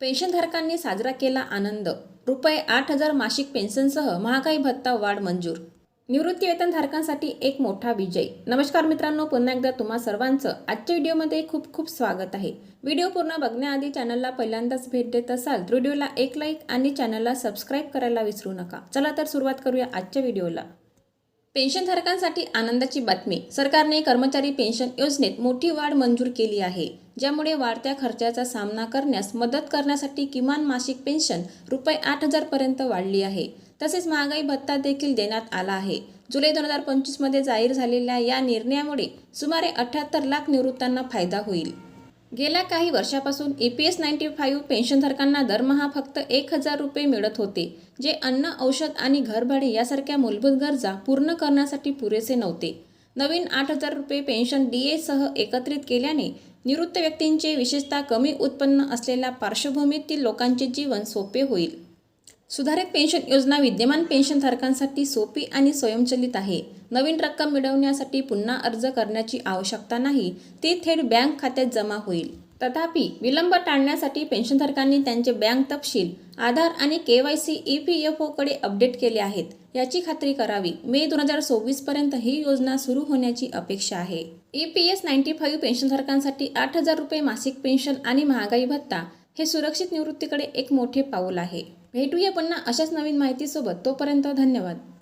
पेन्शनधारकांनी साजरा केला आनंद. रुपये आठ हजार मासिक पेन्शनसह महागाई भत्ता वाढ मंजूर. निवृत्तीवेतनधारकांसाठी एक मोठा विजय. नमस्कार मित्रांनो पुन्हा एकदा तुम्हा सर्वांचं आजच्या व्हिडिओमध्ये खूप खूप स्वागत आहे. व्हिडिओ पूर्ण बघण्याआधी चॅनलला पहिल्यांदाच भेट देत असाल तर व्हिडिओला एक लाईक आणि चॅनलला सबस्क्राईब करायला विसरू नका. चला तर सुरुवात करूया आजच्या व्हिडिओला. पेन्शनधारकांसाठी आनंदाची बातमी. सरकारने कर्मचारी पेन्शन योजनेत मोठी वाढ मंजूर केली आहे ज्यामुळे वाढत्या खर्चाचा सामना करण्यास मदत करण्यासाठी किमान मासिक पेन्शन रुपये आठ हजारपर्यंत वाढली आहे. तसेच महागाई भत्ता देखील देण्यात आला आहे. जुलै दोन हजार पंचवीसमध्ये जाहीर झालेल्या या निर्णयामुळे सुमारे अठ्ठ्याहत्तर लाख निवृत्तांना फायदा होईल. गेल्या काही वर्षापासून E P S ninety five पेन्शनधारकांना दरमहा फक्त एक हजार रुपये मिळत होते जे अन्न औषध आणि घरभाडे यासारख्या मूलभूत गरजा पूर्ण करण्यासाठी पुरेसे नव्हते. नवीन आठ हजार रुपये पेन्शन डी एसह एकत्रित केल्याने निवृत्त व्यक्तींचे विशेषतः कमी उत्पन्न असलेल्या पार्श्वभूमीतील लोकांचे जीवन सोपे होईल. सुधारित पेन्शन योजना विद्यमान पेन्शनधारकांसाठी सोपी आणि स्वयंचलित आहे. नवीन रक्कम मिळवण्यासाठी पुन्हा अर्ज करण्याची आवश्यकता नाही. ती थेट बँक खात्यात जमा होईल. तथापि विलंब टाळण्यासाठी पेन्शनधारकांनी त्यांचे बँक तपशील आधार आणि K Y C E P F ओकडे update केले आहेत. याची खात्री करावी. मे दोन हजार सव्वीसपर्यंत ही योजना सुरू होण्याची अपेक्षा आहे. E P S ninety five पेन्शनधारकांसाठी आठ हजार रुपये मासिक पेन्शन आणि महागाई भत्ता हे सुरक्षित निवृत्तीकडे एक मोठे पाऊल आहे. भेटूया पुन्हा अशाच नवीन माहितीसोबत. तोपर्यंत धन्यवाद.